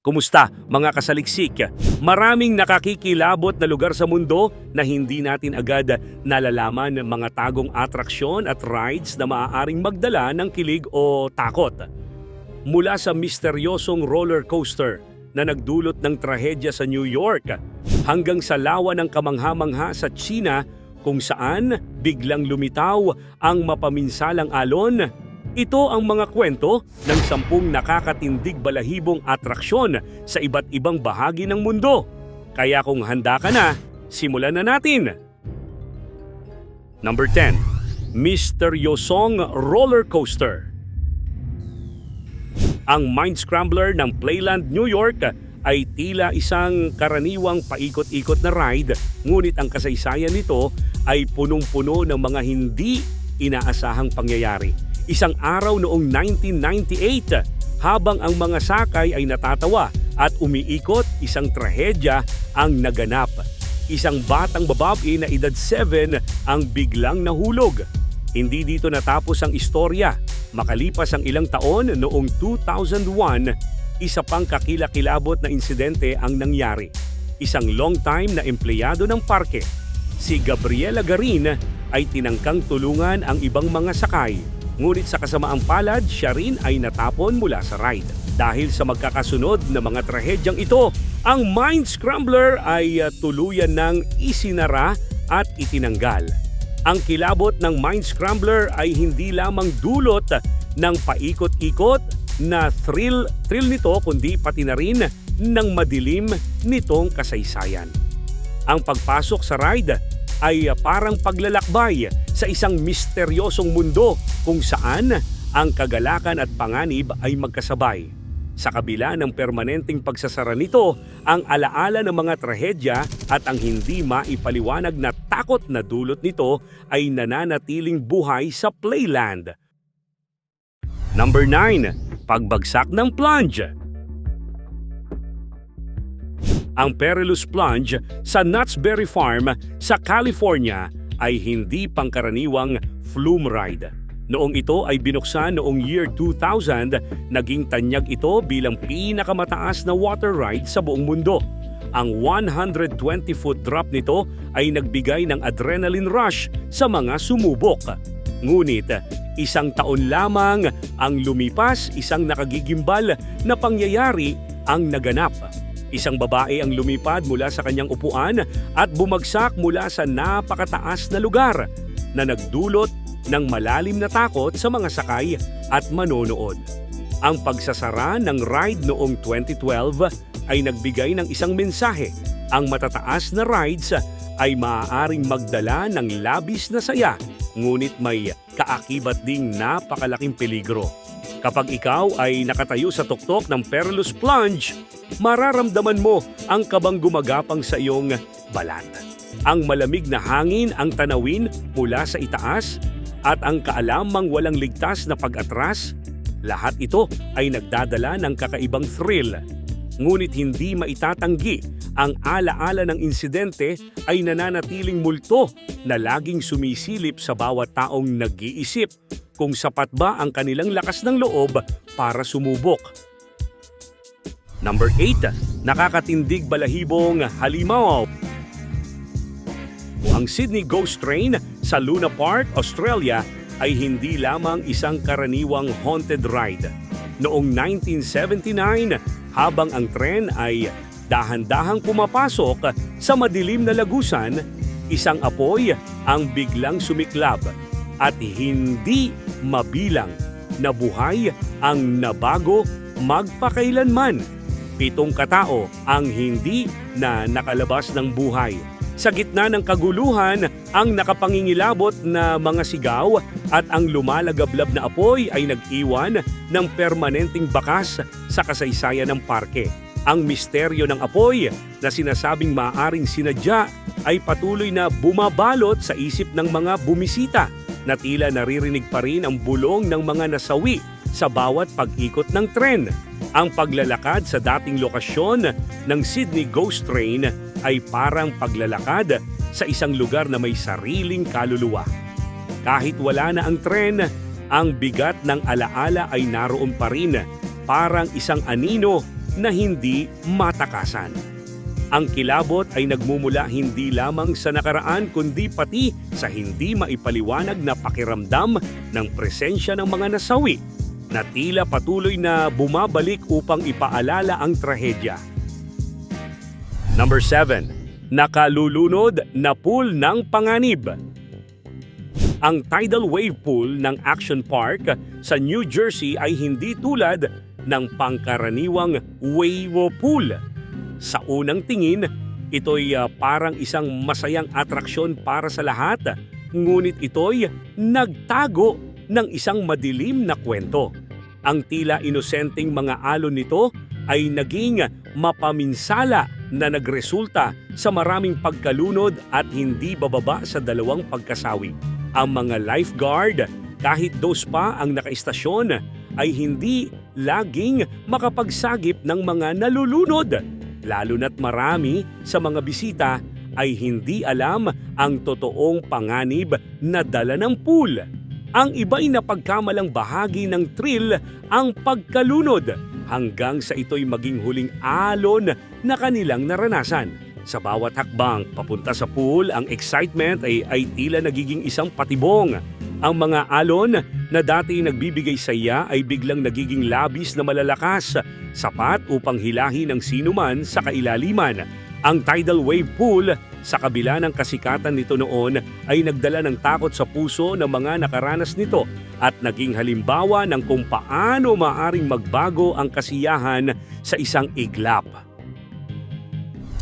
Kumusta mga kasaliksik? Maraming nakakikilabot na lugar sa mundo na hindi natin agad nalalaman ng mga tagong atraksyon at rides na maaaring magdala ng kilig o takot. Mula sa misteryosong roller coaster na nagdulot ng trahedya sa New York hanggang sa lawa ng kamangha-mangha sa China kung saan biglang lumitaw ang mapaminsalang alon ito ang mga kwento ng sampung nakakatindig balahibong atraksyon sa iba't ibang bahagi ng mundo. Kaya kung handa ka na, simulan na natin! Number 10. Misteryosong Roller Coaster Ang Mind Scrambler ng Playland, New York ay tila isang karaniwang paikot-ikot na ride ngunit ang kasaysayan nito ay punong-puno ng mga hindi inaasahang pangyayari isang araw noong 1998 habang ang mga sakay ay natatawa at umiikot isang trahedya ang naganap. Isang batang babae na edad 7 ang biglang nahulog. Hindi dito natapos ang istorya. Makalipas ang ilang taon noong 2001, isa pang kakilakilabot na insidente ang nangyari. Isang long time na empleyado ng parke, si Gabriela Garin ay tinangkang tulungan ang ibang mga sakay Ngunit sa kasamaang palad, siya rin ay natapon mula sa ride. Dahil sa magkakasunod na mga trahedyang ito, ang Mind Scrambler ay uh, tuluyan ng isinara at itinanggal. Ang kilabot ng Mind Scrambler ay hindi lamang dulot ng paikot-ikot na thrill, thrill nito kundi pati na rin ng madilim nitong kasaysayan. Ang pagpasok sa ride ay parang paglalakbay sa isang misteryosong mundo kung saan ang kagalakan at panganib ay magkasabay. Sa kabila ng permanenteng pagsasara nito, ang alaala ng mga trahedya at ang hindi maipaliwanag na takot na dulot nito ay nananatiling buhay sa Playland. Number 9. Pagbagsak ng plunge ang Perilous Plunge sa Knott'sberry Farm sa California ay hindi pangkaraniwang flume ride. Noong ito ay binuksan noong year 2000, naging tanyag ito bilang pinakamataas na water ride sa buong mundo. Ang 120-foot drop nito ay nagbigay ng adrenaline rush sa mga sumubok. Ngunit, isang taon lamang ang lumipas isang nakagigimbal na pangyayari ang naganap. Isang babae ang lumipad mula sa kanyang upuan at bumagsak mula sa napakataas na lugar na nagdulot ng malalim na takot sa mga sakay at manonood. Ang pagsasara ng ride noong 2012 ay nagbigay ng isang mensahe. Ang matataas na rides ay maaaring magdala ng labis na saya, ngunit may kaakibat ding napakalaking peligro. Kapag ikaw ay nakatayo sa tuktok ng perilous plunge, mararamdaman mo ang kabang gumagapang sa iyong balat. Ang malamig na hangin ang tanawin mula sa itaas at ang kaalamang walang ligtas na pag-atras, lahat ito ay nagdadala ng kakaibang thrill. Ngunit hindi maitatanggi ang alaala ng insidente ay nananatiling multo na laging sumisilip sa bawat taong nag-iisip kung sapat ba ang kanilang lakas ng loob para sumubok. Number 8. Nakakatindig balahibong halimaw. Ang Sydney Ghost Train sa Luna Park, Australia ay hindi lamang isang karaniwang haunted ride. Noong 1979, habang ang tren ay dahan-dahang pumapasok sa madilim na lagusan, isang apoy ang biglang sumiklab at hindi mabilang na buhay ang nabago magpakailanman. Pitong katao ang hindi na nakalabas ng buhay. Sa gitna ng kaguluhan, ang nakapangingilabot na mga sigaw at ang lumalagablab na apoy ay nag-iwan ng permanenteng bakas sa kasaysayan ng parke. Ang misteryo ng apoy na sinasabing maaring sinadya ay patuloy na bumabalot sa isip ng mga bumisita na tila naririnig pa rin ang bulong ng mga nasawi sa bawat pag-ikot ng tren. Ang paglalakad sa dating lokasyon ng Sydney Ghost Train ay parang paglalakad sa isang lugar na may sariling kaluluwa. Kahit wala na ang tren, ang bigat ng alaala ay naroon pa rin, parang isang anino na hindi matakasan. Ang kilabot ay nagmumula hindi lamang sa nakaraan kundi pati sa hindi maipaliwanag na pakiramdam ng presensya ng mga nasawi na tila patuloy na bumabalik upang ipaalala ang trahedya. Number 7. Nakalulunod na pool ng panganib. Ang tidal wave pool ng Action Park sa New Jersey ay hindi tulad ng pangkaraniwang wave pool. Sa unang tingin, ito'y ah, parang isang masayang atraksyon para sa lahat, ngunit ito'y nagtago ng isang madilim na kwento. Ang tila inosenteng mga alon nito ay naging mapaminsala na nagresulta sa maraming pagkalunod at hindi bababa sa dalawang pagkasawi. Ang mga lifeguard, kahit dos pa ang nakaistasyon, ay hindi laging makapagsagip ng mga nalulunod. Lalo na't marami sa mga bisita ay hindi alam ang totoong panganib na dala ng pool. Ang iba'y napagkamalang bahagi ng thrill ang pagkalunod hanggang sa ito'y maging huling alon na kanilang naranasan. Sa bawat hakbang papunta sa pool, ang excitement ay, ay tila nagiging isang patibong. Ang mga alon na dati nagbibigay saya ay biglang nagiging labis na malalakas, sapat upang hilahin ng sinuman sa kailaliman. Ang tidal wave pool sa kabila ng kasikatan nito noon ay nagdala ng takot sa puso ng mga nakaranas nito at naging halimbawa ng kung paano maaring magbago ang kasiyahan sa isang iglap.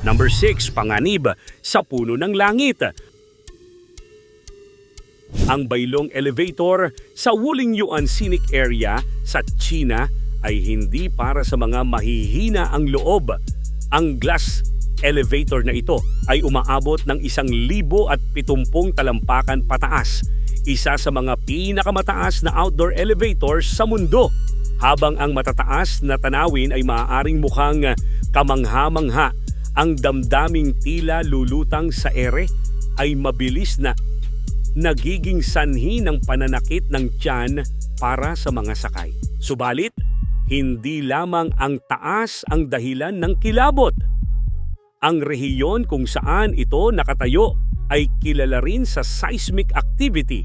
Number 6, panganib sa puno ng langit. Ang baylong elevator sa Wuling Yuan Scenic Area sa China ay hindi para sa mga mahihina ang loob. Ang glass elevator na ito ay umaabot ng isang libo at pitumpung talampakan pataas. Isa sa mga pinakamataas na outdoor elevators sa mundo. Habang ang matataas na tanawin ay maaaring mukhang kamangha-mangha, ang damdaming tila lulutang sa ere ay mabilis na nagiging sanhi ng pananakit ng tiyan para sa mga sakay. Subalit, hindi lamang ang taas ang dahilan ng kilabot. Ang rehiyon kung saan ito nakatayo ay kilala rin sa seismic activity.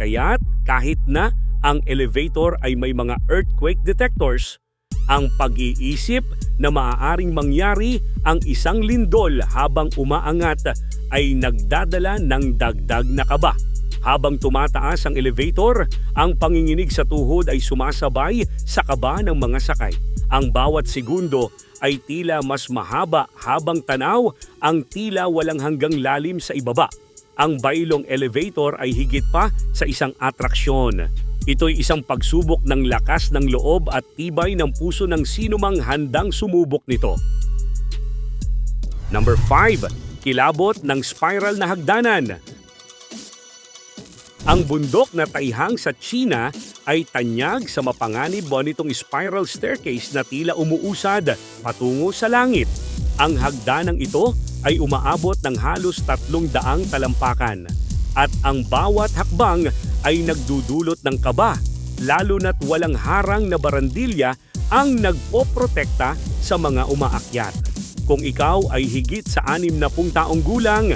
Kaya't kahit na ang elevator ay may mga earthquake detectors, ang pag-iisip na maaaring mangyari ang isang lindol habang umaangat ay nagdadala ng dagdag na kaba. Habang tumataas ang elevator, ang panginginig sa tuhod ay sumasabay sa kaba ng mga sakay. Ang bawat segundo ay tila mas mahaba habang tanaw ang tila walang hanggang lalim sa ibaba. Ang baylong elevator ay higit pa sa isang atraksyon. Ito'y isang pagsubok ng lakas ng loob at tibay ng puso ng sinumang handang sumubok nito. Number 5. Kilabot ng spiral na hagdanan. Ang bundok na taihang sa China ay tanyag sa mapanganib mo spiral staircase na tila umuusad patungo sa langit. Ang hagdanang ito ay umaabot ng halos tatlong daang talampakan at ang bawat hakbang ay nagdudulot ng kaba lalo na't walang harang na barandilya ang nagpoprotekta sa mga umaakyat. Kung ikaw ay higit sa anim na taong gulang,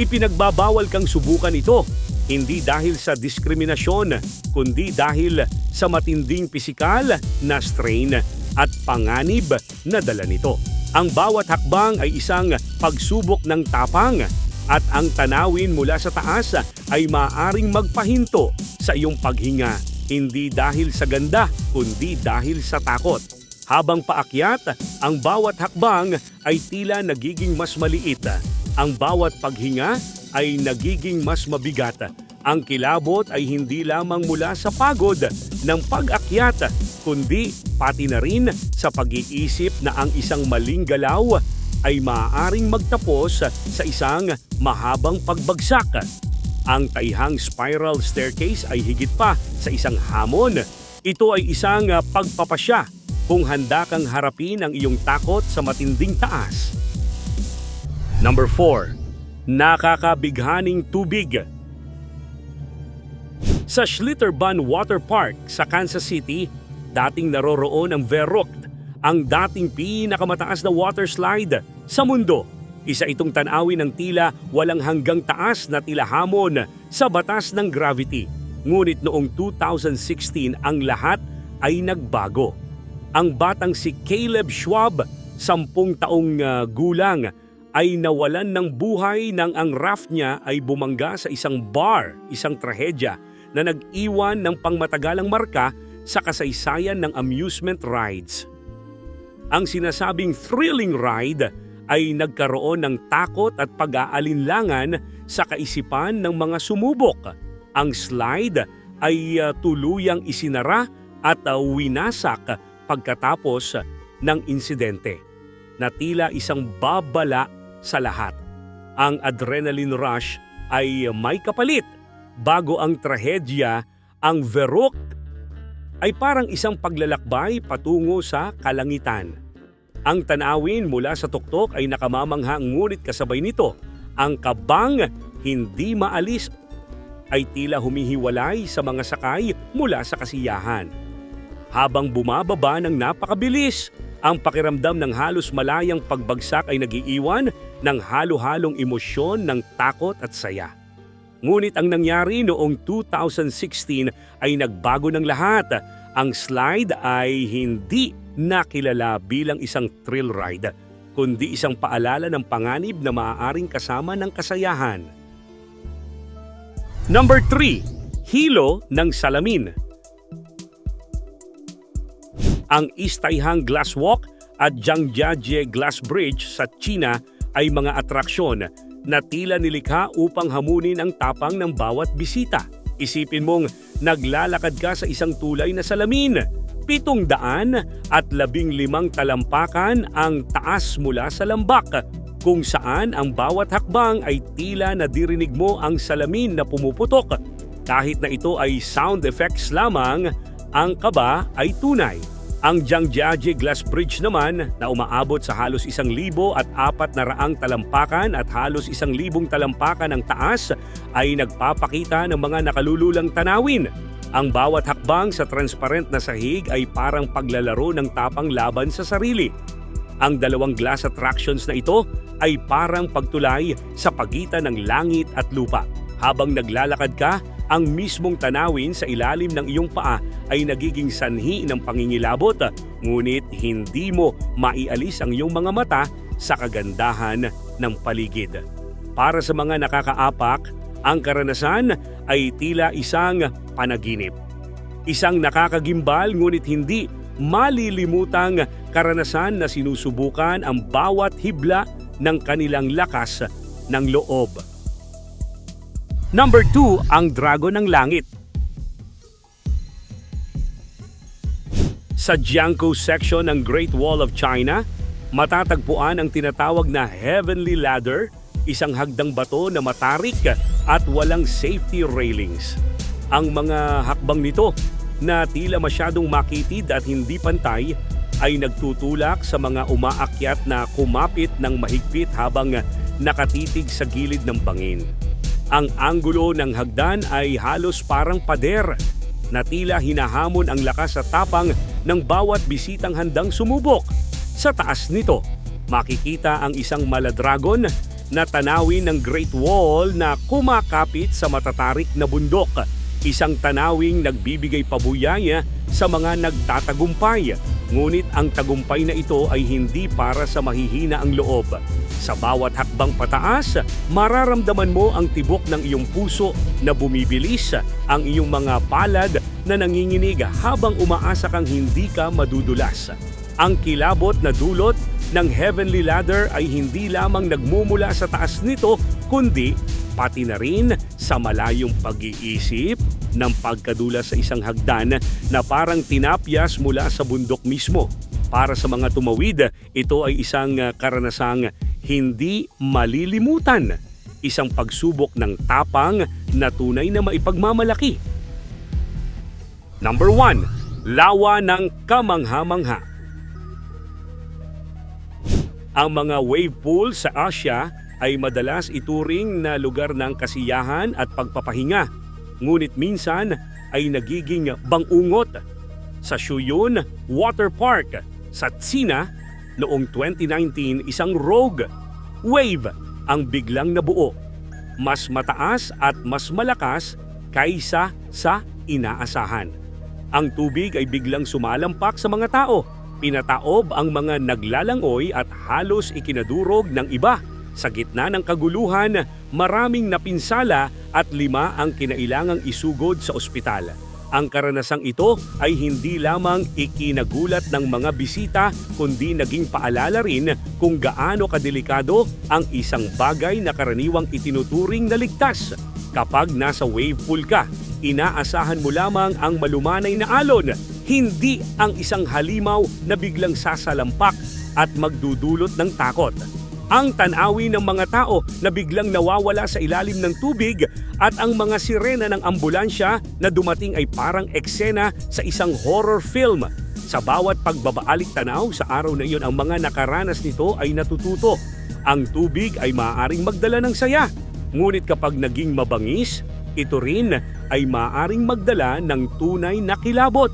ipinagbabawal kang subukan ito hindi dahil sa diskriminasyon, kundi dahil sa matinding pisikal na strain at panganib na dala nito. Ang bawat hakbang ay isang pagsubok ng tapang at ang tanawin mula sa taas ay maaring magpahinto sa iyong paghinga hindi dahil sa ganda kundi dahil sa takot. Habang paakyat, ang bawat hakbang ay tila nagiging mas maliit. Ang bawat paghinga ay nagiging mas mabigat. Ang kilabot ay hindi lamang mula sa pagod ng pag-akyat, kundi pati na rin sa pag-iisip na ang isang maling galaw ay maaaring magtapos sa isang mahabang pagbagsak. Ang taihang spiral staircase ay higit pa sa isang hamon. Ito ay isang pagpapasya kung handa kang harapin ang iyong takot sa matinding taas. Number 4 nakakabighaning tubig. Sa Schlitterbahn Water Park sa Kansas City, dating naroroon ang Verrucht, ang dating pinakamataas na water slide sa mundo. Isa itong tanawin ng tila walang hanggang taas na tila hamon sa batas ng gravity. Ngunit noong 2016 ang lahat ay nagbago. Ang batang si Caleb Schwab, sampung taong ah, gulang, ay nawalan ng buhay nang ang raft niya ay bumangga sa isang bar, isang trahedya na nag-iwan ng pangmatagalang marka sa kasaysayan ng amusement rides. Ang sinasabing thrilling ride ay nagkaroon ng takot at pag-aalinlangan sa kaisipan ng mga sumubok. Ang slide ay uh, tuluyang isinara at uh, winasak pagkatapos ng insidente na tila isang babala sa lahat. Ang adrenaline rush ay may kapalit bago ang trahedya, ang verok ay parang isang paglalakbay patungo sa kalangitan. Ang tanawin mula sa tuktok ay nakamamangha ngunit kasabay nito, ang kabang hindi maalis ay tila humihiwalay sa mga sakay mula sa kasiyahan. Habang bumababa ng napakabilis, ang pakiramdam ng halos malayang pagbagsak ay nagiiwan ng halo-halong emosyon ng takot at saya. Ngunit ang nangyari noong 2016 ay nagbago ng lahat. Ang slide ay hindi nakilala bilang isang thrill ride, kundi isang paalala ng panganib na maaaring kasama ng kasayahan. Number 3. Hilo ng salamin. Ang Istaihang Glass Walk at Zhangjiajie Glass Bridge sa China ay mga atraksyon na tila nilikha upang hamunin ang tapang ng bawat bisita. Isipin mong naglalakad ka sa isang tulay na salamin. Pitong daan at labing limang talampakan ang taas mula sa lambak kung saan ang bawat hakbang ay tila nadirinig mo ang salamin na pumuputok. Kahit na ito ay sound effects lamang, ang kaba ay tunay. Ang Zhangjiajie Glass Bridge naman na umaabot sa halos isang libo at apat na raang talampakan at halos isang libong talampakan ang taas ay nagpapakita ng mga nakalululang tanawin. Ang bawat hakbang sa transparent na sahig ay parang paglalaro ng tapang laban sa sarili. Ang dalawang glass attractions na ito ay parang pagtulay sa pagitan ng langit at lupa. Habang naglalakad ka, ang mismong tanawin sa ilalim ng iyong paa ay nagiging sanhi ng pangingilabot, ngunit hindi mo maialis ang iyong mga mata sa kagandahan ng paligid. Para sa mga nakakaapak, ang karanasan ay tila isang panaginip. Isang nakakagimbal ngunit hindi malilimutang karanasan na sinusubukan ang bawat hibla ng kanilang lakas ng loob. Number 2, ang Dragon ng Langit. Sa Jiangkou section ng Great Wall of China, matatagpuan ang tinatawag na Heavenly Ladder, isang hagdang bato na matarik at walang safety railings. Ang mga hakbang nito na tila masyadong makitid at hindi pantay ay nagtutulak sa mga umaakyat na kumapit ng mahigpit habang nakatitig sa gilid ng bangin. Ang anggulo ng hagdan ay halos parang pader na tila hinahamon ang lakas at tapang ng bawat bisitang handang sumubok. Sa taas nito, makikita ang isang maladragon na tanawin ng Great Wall na kumakapit sa matatarik na bundok. Isang tanawing nagbibigay pabuyaya sa mga nagtatagumpay. Ngunit ang tagumpay na ito ay hindi para sa mahihina ang loob. Sa bawat hakbang pataas, mararamdaman mo ang tibok ng iyong puso na bumibilis, ang iyong mga palad na nanginginig habang umaasa kang hindi ka madudulas. Ang kilabot na dulot ng Heavenly Ladder ay hindi lamang nagmumula sa taas nito, kundi pati na rin sa malayong pag-iisip ng pagkadula sa isang hagdan na parang tinapyas mula sa bundok mismo. Para sa mga tumawid, ito ay isang uh, karanasang hindi malilimutan. Isang pagsubok ng tapang na tunay na maipagmamalaki. Number 1. Lawa ng kamangha-mangha. Ang mga wave pool sa Asia ay madalas ituring na lugar ng kasiyahan at pagpapahinga. Ngunit minsan ay nagiging bangungot. Sa Shuyun Water Park Sa Tsina, noong 2019 isang rogue wave ang biglang nabuo. Mas mataas at mas malakas kaysa sa inaasahan. Ang tubig ay biglang sumalampak sa mga tao. Pinataob ang mga naglalangoy at halos ikinadurog ng iba. Sa gitna ng kaguluhan, maraming napinsala at lima ang kinailangang isugod sa ospital. Ang karanasang ito ay hindi lamang ikinagulat ng mga bisita kundi naging paalala rin kung gaano kadelikado ang isang bagay na karaniwang itinuturing na ligtas. Kapag nasa wave pool ka, inaasahan mo lamang ang malumanay na alon, hindi ang isang halimaw na biglang sasalampak at magdudulot ng takot ang tanawi ng mga tao na biglang nawawala sa ilalim ng tubig at ang mga sirena ng ambulansya na dumating ay parang eksena sa isang horror film. Sa bawat pagbabaalik tanaw sa araw na iyon ang mga nakaranas nito ay natututo. Ang tubig ay maaaring magdala ng saya. Ngunit kapag naging mabangis, ito rin ay maaaring magdala ng tunay na kilabot.